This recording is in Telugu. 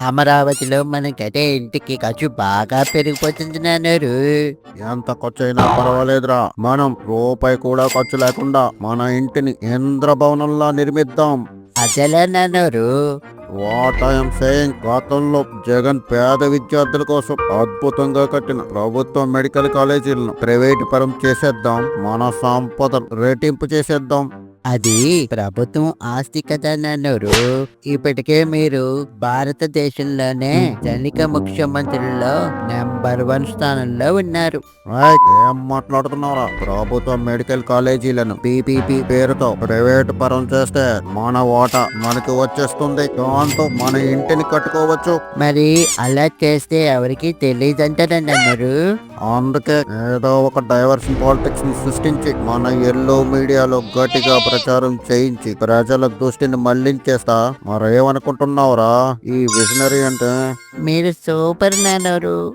అమరావతిలో మనకదే ఇంటికి ఖర్చు బాగా పెరిగిపోతుంది నాన్నారు ఎంత ఖర్చు అయినా పర్వాలేదురా. మనం రూపాయి కూడా ఖర్చు లేకుండా మన ఇంటిని ఇంద్రభవనంలా నిర్మిద్దాం. అసలే నాన్నారు వాట్ ఐఎమ్ సేయింగ్ గతంలో జగన్ పేద విద్యార్థుల కోసం అద్భుతంగా కట్టిన ప్రభుత్వ మెడికల్ కాలేజీలను ప్రైవేట్ పరం చేసేద్దాం. మన సంపద రెట్టింపు చేసేద్దాం. అది ప్రభుత్వం ఆస్తి కదా నాన్నారు. ఇప్పటికే మీరు భారతదేశంలోనే ధనిక ముఖ్యమంత్రుల్లో నెంబర్ వన్ స్థానంలో ఉన్నారు. ఏం మాట్లాడుతున్నారా ప్రభుత్వ మెడికల్ కాలేజీలను పీపీపీ పేరుతో ప్రైవేట్ పరం చేస్తే మన ఓట మనకి వచ్చేస్తుంది. దాంతో మన ఇంటిని కట్టుకోవచ్చు. మరి అలా చేస్తే ఎవరికి తెలియదంటారని అన్నారు అందుకే ఏదో ఒక డైవర్షన్ పాలిటిక్స్ని సృష్టించి మన ఎల్లో మీడియాలో గట్టిగా ప్రచారం చేయించి ప్రజల దృష్టిని మళ్ళించేస్తా. మరేమనుకుంటున్నావురా? ఈ విజనరీ అంటే? మీరు సూపర్ నానోరు